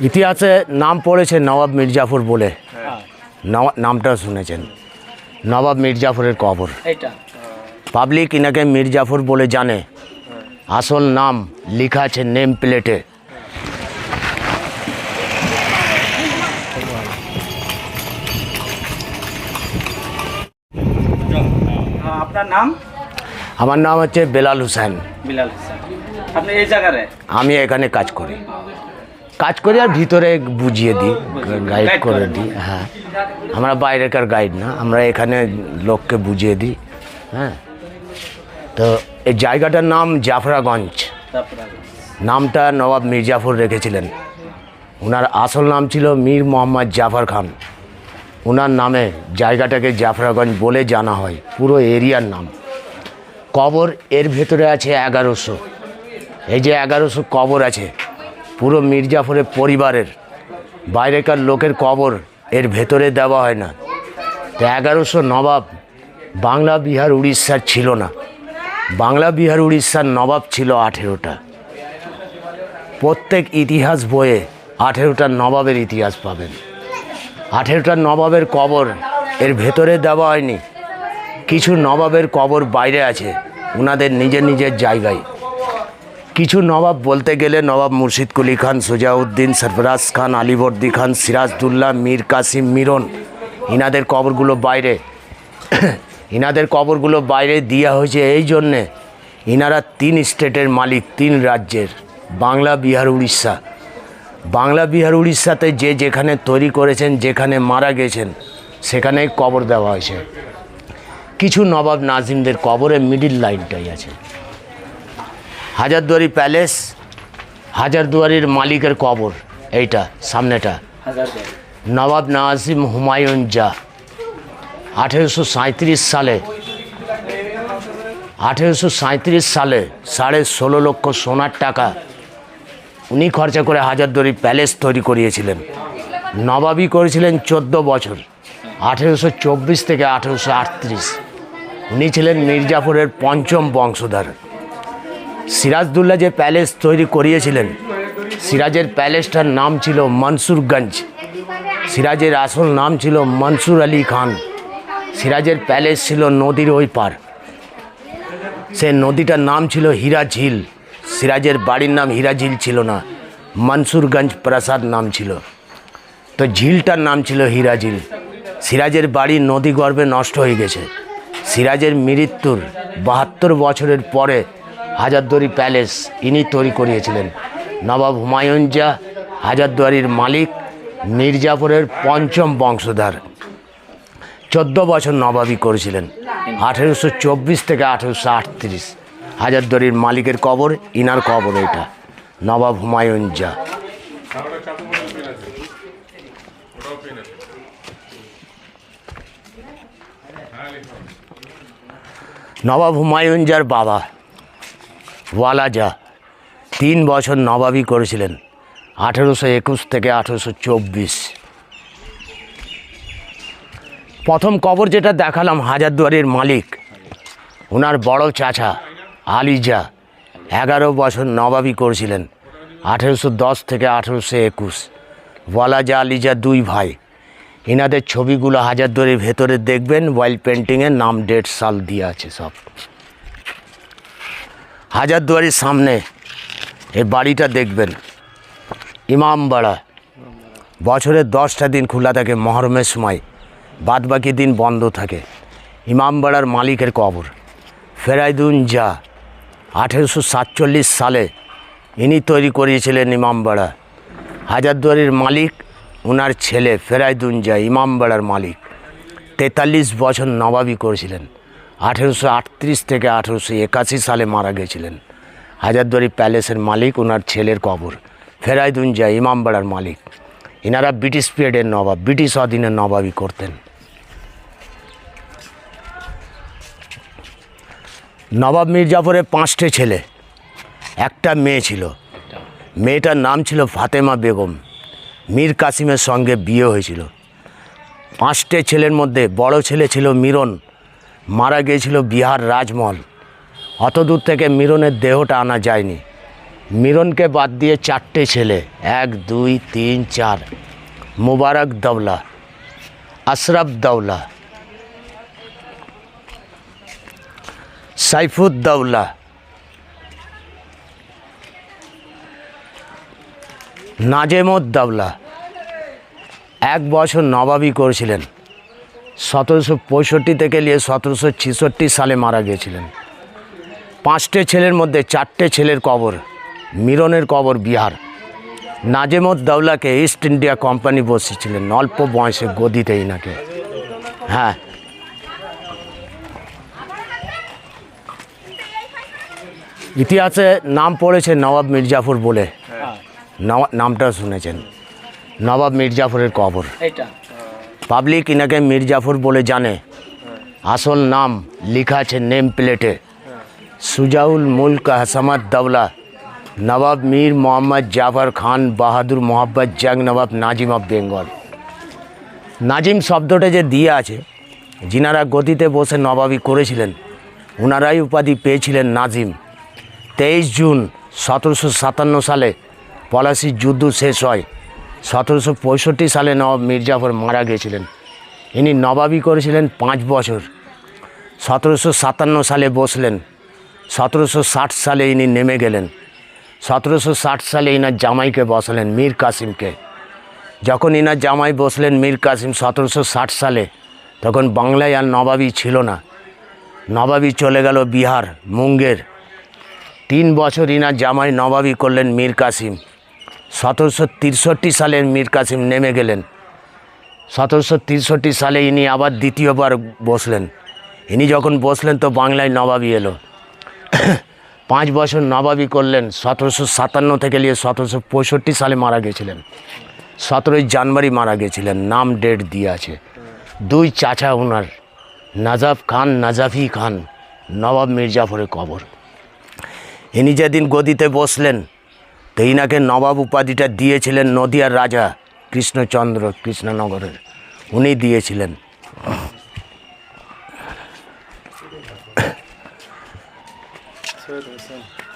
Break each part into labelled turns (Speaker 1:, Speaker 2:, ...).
Speaker 1: ইতিহাসে নাম পড়েছে নবাব মির্জাফর বলে। নওয়া- নামটা শুনেছেন। নবাব মির্জাফরের কবর। পাবলিক ইনাকে মির্জাফর বলে জানে। আসল নাম লেখা আছে নেম প্লেটে।
Speaker 2: হ্যাঁ, আপনার নাম?
Speaker 1: আমার নাম হচ্ছে বেলাল হোসেন।
Speaker 2: বিলাল হোসেন। আপনি এই জায়গারে
Speaker 1: আমি এখানে কাজ করি। কাজ করি আর ভিতরে বুঝিয়ে দিই গাইড করে দিই হ্যাঁ। আমরা বাইরেকার গাইড না, আমরা এখানে লোককে বুঝিয়ে দিই হ্যাঁ। তো এই জায়গাটার নাম জাফরাগঞ্জ। নামটা নবাব মির্জাফর রেখেছিলেন। ওনার আসল নাম ছিল মীর মোহাম্মদ জাফর খান। ওনার নামে জায়গাটাকে জাফরাগঞ্জ বলে জানা হয়, পুরো এরিয়ার নাম। কবর এর ভেতরে আছে এগারোশো। এই যে এগারোশো কবর আছে পুরো মির্জাফরের পরিবারের, বাইরেকার লোকের কবর এর ভেতরে দেওয়া হয় না। তো এগারোশো নবাব বাংলা, বিহার, উড়িষ্যার ছিল না। বাংলা, বিহার, উড়িষ্যার নবাব ছিল আঠেরোটা। প্রত্যেক ইতিহাস বইয়ে আঠেরোটা নবাবের ইতিহাস পাবেন। আঠেরোটা নবাবের কবর এর ভেতরে দেওয়া হয়নি। কিছু নবাবের কবর বাইরে আছে ওনাদের নিজের নিজের জায়গায়। কিছু নবাব বলতে গেলে নবাব মুর্শিদ কুলি খান, সুজাউদ্দিন, সরফরাজ খান, আলিবর্দি খান, সিরাজদুল্লাহ, মীর কাসিম, মিরন, ইনাদের কবরগুলো বাইরে। ইনাদের কবরগুলো বাইরে দেওয়া হয়েছে এই জন্যে ইনারা তিন স্টেটের মালিক, তিন রাজ্যের, বাংলা, বিহার, উড়িষ্যা। বাংলা, বিহার, উড়িষ্যাতে যে যেখানে তৈরি করেছেন, যেখানে মারা গেছেন, সেখানেই কবর দেওয়া হয়েছে। কিছু নবাব নাজিমদের কবরের মিডিল লাইনটাই আছে। হাজারদুয়ারি প্যালেস হাজারদুয়ারির মালিকের কবর এইটা সামনেটা। নবাব নাজিম হুমায়ুন জা আঠেরোশো সাঁত্রিশ সালে আঠেরোশো সাঁত্রিশ সালে সাড়ে ষোলো লক্ষ সোনার টাকা উনি খরচা করে হাজারদুয়ারি প্যালেস তৈরি করিয়েছিলেন। নবাবই করেছিলেন চোদ্দ বছর আঠেরোশো চব্বিশ থেকে আঠেরোশো আটত্রিশ। উনি ছিলেন মির্জাফরের পঞ্চম বংশধর। সিরাজদুল্লাহ যে প্যালেস তৈরি করিয়েছিলেন, সিরাজের প্যালেসটার নাম ছিল মনসুরগঞ্জ। সিরাজের আসল নাম ছিল মনসুর আলী খান। সিরাজের প্যালেস ছিল নদীর ওই পার। সে নদীটার নাম ছিল হীরা ঝিল সিরাজের বাড়ির নাম হীরা ঝিল ছিল না, মনসুরগঞ্জ প্রাসাদ নাম ছিল। তো ঝিলটার নাম ছিল হীরা ঝিল সিরাজের বাড়ি নদী গর্ভে নষ্ট হয়ে গেছে। সিরাজের মৃত্যুর বাহাত্তর বছরের পরে হাজারদুয়ারি প্যালেস ইনি তৈরি করিয়েছিলেন। নবাব হুমায়ুন জা হাজারদুয়ারির মালিক, মির্জাপুরের পঞ্চম বংশধর। চোদ্দ বছর নবাবি করেছিলেন, আঠেরোশো চব্বিশ থেকে আঠেরোশো আটত্রিশ। হাজারদুয়ারির মালিকের কবর, ইনার কবর এটা, নবাব হুমায়ুন জা নবাব হুমায়ুন জার বাবা। ওয়ালাজা তিন বছর নবাবি করেছিলেন, আঠেরোশো একুশ থেকে আঠেরোশো চব্বিশ। প্রথম কবর যেটা দেখালাম হাজারদুয়ারির মালিক, ওনার বড় চাচা আলিজা এগারো বছর নবাবি করেছিলেন, আঠেরোশো দশ থেকে আঠেরোশো একুশ। ওয়ালাজা আলিজা দুই ভাই। এনাদের ছবিগুলো হাজারদুয়ারির ভেতরে দেখবেন ওয়াইল্ড পেন্টিংয়ের নাম ডেট সাল দিয়ে আছে সব। হাজারদুয়ারির সামনে এই বাড়িটা দেখবেন। ইমামবাড়া বছরের দশটা দিন খোলা থাকে মহরমের সময়। বাদ বাকি দিন বন্ধ থাকে। ইমামবাড়ার মালিকের কবর। ফেরাইদুন জা, আঠেরোশো সাতচল্লিশ সালে ইনি তৈরি করিয়েছিলেন ইমামবাড়া হাজারদুয়ারির মালিক ওনার ছেলে ফেরাইদুন জা ইমামবাড়ার মালিক। তেতাল্লিশ বছর নবাবি করেছিলেন। আঠেরোশো আটত্রিশ থেকে আঠেরোশো একাশি সালে মারা গেছিলেন। হাজারদুয়ারি প্যালেসের মালিক, ওনার ছেলের কবর ফেরাইদুন জা ইমামবাড়ার মালিক। এনারা ব্রিটিশ পিরিয়ডের নবাব, ব্রিটিশ অধীনে নবাবই করতেন। নবাব মির্জাফরের পাঁচটে ছেলে, একটা মেয়ে ছিল। মেয়েটার নাম ছিল ফাতেমা বেগম। মীর কাসিমের সঙ্গে বিয়ে হয়েছিল। পাঁচটে ছেলের মধ্যে বড় ছেলে ছিল মিরন। মারা গিয়েছিল বিহার রাজমহল। অত দূর থেকে মিরনের দেহটা আনা যায়নি। মিরনকে বাদ দিয়ে চারটে ছেলে, এক, দুই, তিন, চার, মুবারক দৌলা, আশরাফ দৌলা সাইফুদ্দৌলা নাজেমুদ্দৌলা এক বছর নবাবি করেছিলেন। সতেরোশো পঁয়ষট্টি থেকে নিয়ে সতেরোশো ছেষট্টি সালে মারা গিয়েছিলেন। পাঁচটে ছেলের মধ্যে চারটে ছেলের কবর মিরনের কবর বিহার। নাজেমুদ্দৌলাকে ইস্ট ইন্ডিয়া কোম্পানি বসেছিলেন অল্প বয়সে গদিতে ইনাকে। হ্যাঁ। ইতিহাসে নাম পড়েছে নবাব মির্জাফর বলে। নওয়া- নামটা শুনেছেন। নবাব মির্জাফরের কবর।
Speaker 2: এইটা।
Speaker 1: পাবলিক ইনাকে মির্জাফর বলে জানে। আসল নাম লেখা আছে নেম প্লেটে। সুজাউল মুল্ক হাসামাদ দাওলা, নবাব মীর মোহাম্মদ জাফর খান বাহাদুর মোহাম্মদ জাং নবাব নাজিম অফ বেঙ্গল। নাজিম শব্দটা যে দিয়ে আছে, যিনারা গতিতে বসে নবাবি করেছিলেন ওনারাই উপাধি পেয়েছিলেন নাজিম। তেইশ জুন সতেরোশো সাতান্ন সালে পলাশির যুদ্ধ শেষ হয়। সতেরোশো পঁয়ষট্টি সালে নবাব মির্জাফর মারা গিয়েছিলেন। ইনি নবাবি করেছিলেন পাঁচ বছর। সতেরোশো সাতান্ন সালে বসলেন। সতেরোশো ষাট সালে ইনি নেমে গেলেন। সতেরোশো ষাট সালে ইনার জামাইকে বসালেন মীর কাসিমকে। যখন ইনার জামাই বসলেন মীর কাসিম সতেরোশো ষাট সালে, তখন বাংলায় আর নবাবি ছিল না। নবাবি চলে গেল বিহার, মুঙ্গের। তিন বছর ইনার জামাই নবাবি করলেন মীর কাসিম। সতেরোশো তিরষট্টি সালে মীর কাসিম নেমে গেলেন। সতেরোশো তিরষট্টি সালে ইনি আবার দ্বিতীয়বার বসলেন। ইনি যখন বসলেন তো বাংলায় নবাবি এলো। পাঁচ বছর নবাবি করলেন, সতেরোশো সাতান্ন থেকে নিয়ে সতেরোশো পঁয়ষট্টি সালে মারা গেছিলেন। সতেরোই জানুয়ারি মারা গেছিলেন, নাম ডেট দিয়ে আছে। দুই চাচা ওনার নাজাফ খান, নাজাফি খান, নবাব মির্জাফরের কবর। ইনি যেদিন গদিতে বসলেন তো ইনাকে নবাব উপাধিটা দিয়েছিলেন নদিয়ার রাজা কৃষ্ণচন্দ্র কৃষ্ণনগরের। উনি দিয়েছিলেন।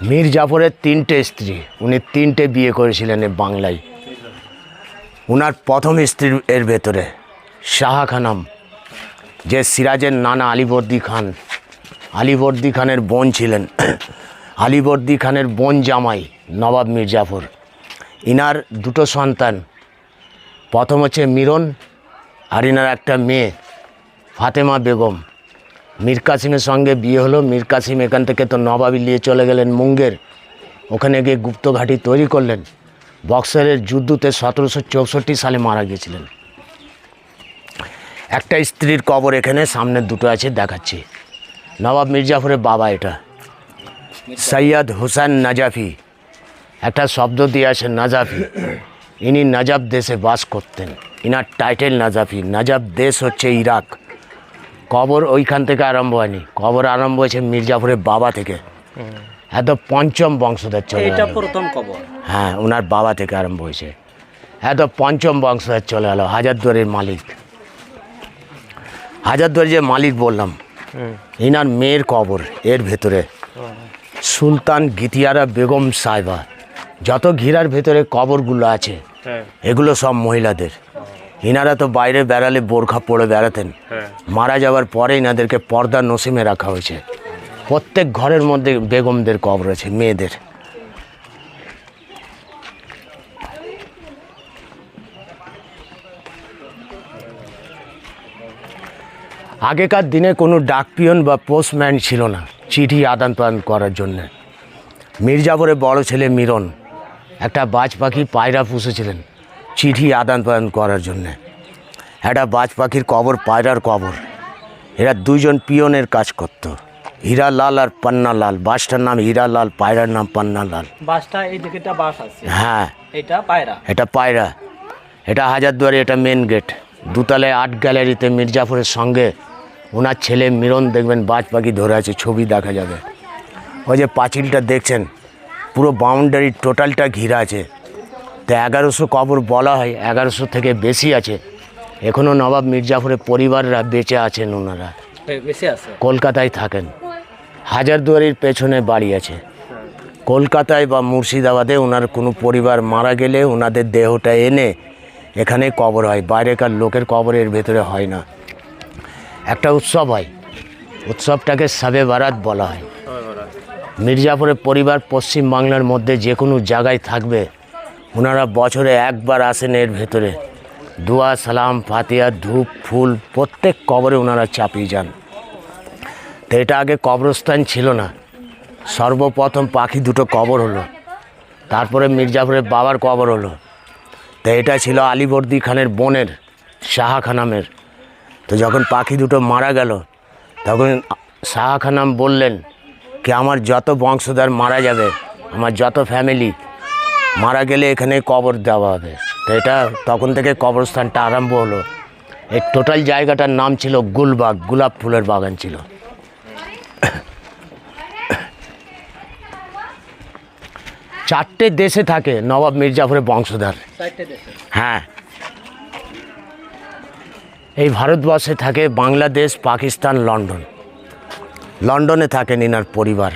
Speaker 1: মীর জাফরের তিনটে স্ত্রী, উনি তিনটে বিয়ে করেছিলেন বাংলায়। উনার প্রথম স্ত্রীর এর ভেতরে শাহা খানাম, যে সিরাজের নানা আলিবর্দি খান। আলিবর্দি খানের বোন ছিলেন। আলিবর্দি খানের বোন জামাই নবাব মির্জাফর। ইনার দুটো সন্তান। প্রথম হচ্ছে মিরন আর ইনার একটা মেয়ে, ফাতেমা বেগম। মীর কাসিমের সঙ্গে বিয়ে হলো। মীর কাসিম এখান থেকে তো নবাবি নিয়ে চলে গেলেন মুঙ্গের। ওখানে গিয়ে গুপ্ত ঘাঁটি তৈরি করলেন। বক্সারের যুদ্ধতে সতেরোশো চৌষট্টি সালে মারা গিয়েছিলেন। একটা স্ত্রীর কবর এখানে সামনে দুটো আছে দেখাচ্ছি। নবাব মির্জাফরের বাবা এটা। সৈয়দ হুসেন নাজাফি। একটা শব্দ দিয়ে আছে নাজাফি। ইনি নাজাব দেশে বাস করতেন। Inner title নাজাফি। নাজাব দেশ হচ্ছে ইরাক। কবর ওইখান থেকে আরম্ভ হয়নি। কবর আরম্ভ হয়েছে মির্জাফরের বাবা থেকে। এত পঞ্চম বংশধর চলে
Speaker 2: এটা প্রথম কবর।
Speaker 1: হ্যাঁ ওনার বাবা থেকে আরম্ভ হয়েছে। এত পঞ্চম বংশধর চলে গেল হাজারদুয়ারির মালিক। হাজারদুয়ারি যে মালিক বললাম ইনার মেয়ের কবর এর ভেতরে। সুলতান গিতিয়ারা বেগম সাহেবা যত ঘিরার ভেতরে কবরগুলো আছে এগুলো সব মহিলাদের। ইনারা তো বাইরে বেড়ালে বোরখা পড়ে বেড়াতেন। মারা যাওয়ার পরে ইনাদেরকে পর্দা নসিমে রাখা হয়েছে। প্রত্যেক ঘরের মধ্যে বেগমদের কবর আছে মেয়েদের। আগেকার দিনে কোনো ডাকপিয়ন বা পোস্টম্যান ছিল না। চিঠি আদান প্রদান করার জন্য। মির্জাপুরে বড় ছেলে মিরন একটা বাজ পাখি পায়রা পুষেছিলেন চিঠি আদান প্রদান করার জন্যে। একটা বাজ পাখির কবর পায়রার কবর। এরা দুইজন পিয়নের কাজ করতো। হীরালাল আর পান্নালাল। বাসটার নাম হীরালাল পায়রার নাম পান্নালাল।
Speaker 2: বাসটা এই দিকেটা বাস আছে।
Speaker 1: হ্যাঁ।
Speaker 2: এটা পায়রা।
Speaker 1: এটা পায়রা। এটা হাজারদুয়ারি এটা মেন গেট দুতলায় আর্ট গ্যালারিতে মির্জাফরের সঙ্গে ওনার ছেলে মিরন দেখবেন বাজ পাখি ধরে আছে ছবি দেখা যাবে। ওই যে পাঁচিলটা দেখছেন পুরো বাউন্ডারি টোটালটা ঘিরা আছে। তো এগারোশো কবর বলা হয় এগারোশো থেকে বেশি আছে। এখনও নবাব মির্জাফরের পরিবাররা বেঁচে আছেন ওনারা।
Speaker 2: আছে।
Speaker 1: কলকাতায় থাকেন। হাজারদুয়ারির পেছনে বাড়ি আছে। কলকাতায় বা মুর্শিদাবাদে ওনার কোনো পরিবার মারা গেলে ওনাদের দেহটা এনে এখানে কবর হয়। বাইরেকার লোকের কবরের ভেতরে হয় না। একটা উৎসব হয়। উৎসবটাকে সাবে বারাত বলা হয়। মির্জাপুরের পরিবার পশ্চিম বাংলার মধ্যে যে কোনো জায়গায় থাকবে। ওনারা বছরে একবার আসেন এর ভেতরে। দোয়া, সালাম ফাতিয়া ধূপ, ফুল প্রত্যেক কবরে ওনারা চাপিয়ে যান। তো এটা আগে কবরস্থান ছিল না। সর্বপ্রথম পাখি দুটো কবর হলো। তারপরে মির্জাপুরের বাবার কবর হলো। তো এটা ছিল আলিবর্দি খানের বোনের শাহা খানামের তো যখন পাখি দুটো মারা গেল তখন শাহা খানাম বললেন কি আমার যত বংশধর মারা যাবে আমার যত ফ্যামিলি মারা গেলে এখানে কবর দেওয়া হবে। তো এটা তখন থেকে কবরস্থানটা আরম্ভ হলো। এই টোটাল জায়গাটার নাম ছিল গুলবাগ গোলাপ ফুলের বাগান ছিল। চারটে দেশে থাকে নবাব মির্জাফরের বংশধর। হ্যাঁ। এই ভারতবর্ষে থাকে বাংলাদেশ, পাকিস্তান, লন্ডন। লন্ডনে থাকেন ইনার পরিবার।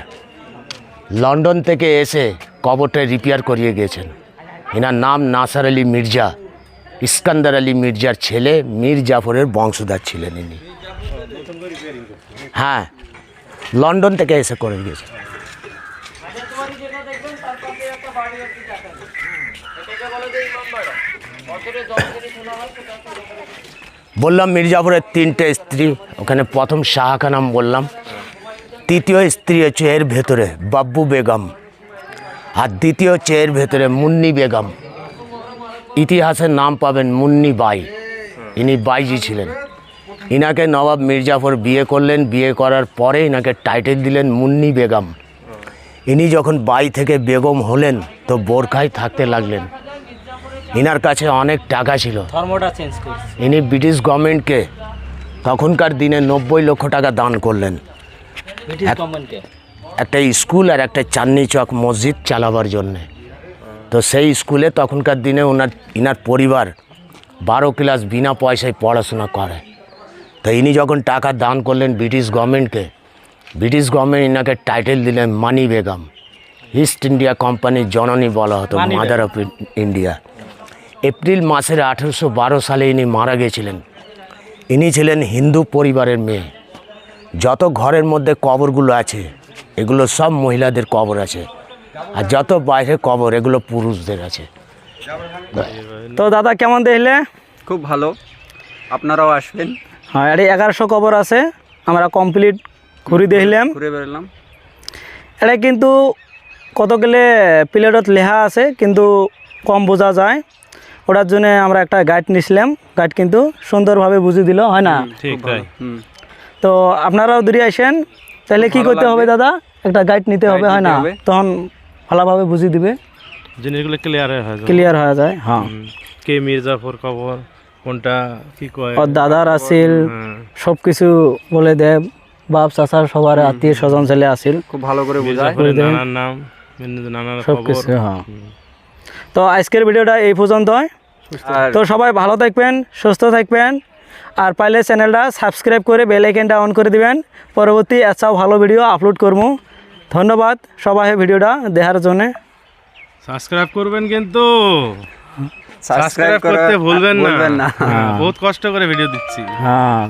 Speaker 1: লন্ডন থেকে এসে কবরটা রিপেয়ার করিয়ে গেছেন। এনার নাম নাসার আলী মির্জা, ইস্কান্দার আলী মির্জার ছেলে মীর জাফরের বংশধার ছিলেন ইনি। হ্যাঁ লন্ডন থেকে এসে করে গেছেন। বললাম মির্জাপুরের তিনটে স্ত্রী, ওখানে প্রথম শাহা নাম বললাম। তৃতীয় স্ত্রী হচ্ছে এর ভেতরে, বাব্বু বেগম। আর দ্বিতীয় হচ্ছে এর ভেতরে মুন্নি বেগম। ইতিহাসের নাম পাবেন মুন্নি বাই। ইনি বাইজি ছিলেন। ইনাকে নবাব মির্জাফর বিয়ে করলেন, বিয়ে করার পরে ইনাকে টাইটেল দিলেন মুন্নি বেগম। ইনি যখন বাই থেকে বেগম হলেন, তো বোরখায় থাকতে লাগলেন। ইনার কাছে অনেক টাকা ছিল।
Speaker 2: ধর্মটা চেঞ্জ করছে।
Speaker 1: ইনি ব্রিটিশ গভর্নমেন্টকে তখনকার দিনে নব্বই লক্ষ টাকা দান করলেন।
Speaker 2: ব্রিটিশ গভর্নমেন্টকে?
Speaker 1: একটা স্কুল আর একটা চাঁদনি চক মসজিদ চালাবার জন্যে। তো সেই স্কুলে তখনকার দিনে ওনার ইনার পরিবার বারো ক্লাস বিনা পয়সায় পড়াশোনা করে। তো ইনি যখন টাকা দান করলেন ব্রিটিশ গভর্নমেন্টকে ব্রিটিশ গভর্নমেন্ট ইনাকে টাইটেল দিলেন মানি বেগম। ইস্ট ইন্ডিয়া কোম্পানির জননী বলা হতো মাদার অফ ইন্ডিয়া। এপ্রিল মাসের আঠেরোশো বারো সালে ইনি মারা গেছিলেন ইনি ছিলেন হিন্দু পরিবারের মেয়ে। যত ঘরের মধ্যে কবরগুলো আছে এগুলো সব মহিলাদের কবর আছে। আর যত বাইরে কবর এগুলো পুরুষদের আছে।
Speaker 3: তো দাদা কেমন দেখলে?
Speaker 4: খুব ভালো। আপনারাও আসবেন।
Speaker 3: হ্যাঁ এটা এগারোশো কবর আছে। আমরা কমপ্লিট ঘুরি দেখলাম।
Speaker 4: ঘুরে বেড়ালাম
Speaker 3: এটা কিন্তু কত গেলে প্লেটত লেখা আছে কিন্তু কম বোঝা যায়। ওটার জন্য আমরা একটা গাইড নিছিলাম। গাইড কিন্তু সুন্দরভাবে বুঝিয়ে দিল হয় না?
Speaker 4: ঠিক তাই। হুম।
Speaker 3: তো আপনারাও দূরে আসেন তাহলে কি করতে হবে দাদা? একটা গাইড নিতে হবে হয় না? তখন ভালোভাবে বুঝিয়ে দিবে।
Speaker 5: জিনিসগুলো ক্লিয়ার হয়ে যায়
Speaker 3: ক্লিয়ার হয়ে যায় হ্যাঁ।
Speaker 5: কে মির্জাফর খবর কোনটা কি কয়?
Speaker 3: ওর দাদার আসিল। সব কিছু বলে দেব বাপ চাচার সবার আত্মীয় স্বজন ছেলে আসিল
Speaker 4: খুব ভালো করে বোঝায়।
Speaker 5: নানার নাম নানার
Speaker 3: সব
Speaker 5: খবর
Speaker 3: কিছু হ্যাঁ তো আজকের ভিডিওটা এই পর্যন্ত
Speaker 4: আর
Speaker 3: তো সবাই ভালো থাকবেন সুস্থ থাকবেন আর পাইলে চ্যানেলটা সাবস্ক্রাইব করে বেল আইকনটা অন করে দিবেন। পরবর্তী এছাড়াও ভালো ভিডিও আপলোড করব। ধন্যবাদ সবাই ভিডিওটা দেখার জন্য।
Speaker 5: সাবস্ক্রাইব করবেন কিন্তু। সাবস্ক্রাইব করতে ভুলবেন না।
Speaker 4: ভুলবেন না।
Speaker 5: হ্যাঁ, বহুত কষ্ট করে ভিডিও দিচ্ছি।
Speaker 3: হ্যাঁ।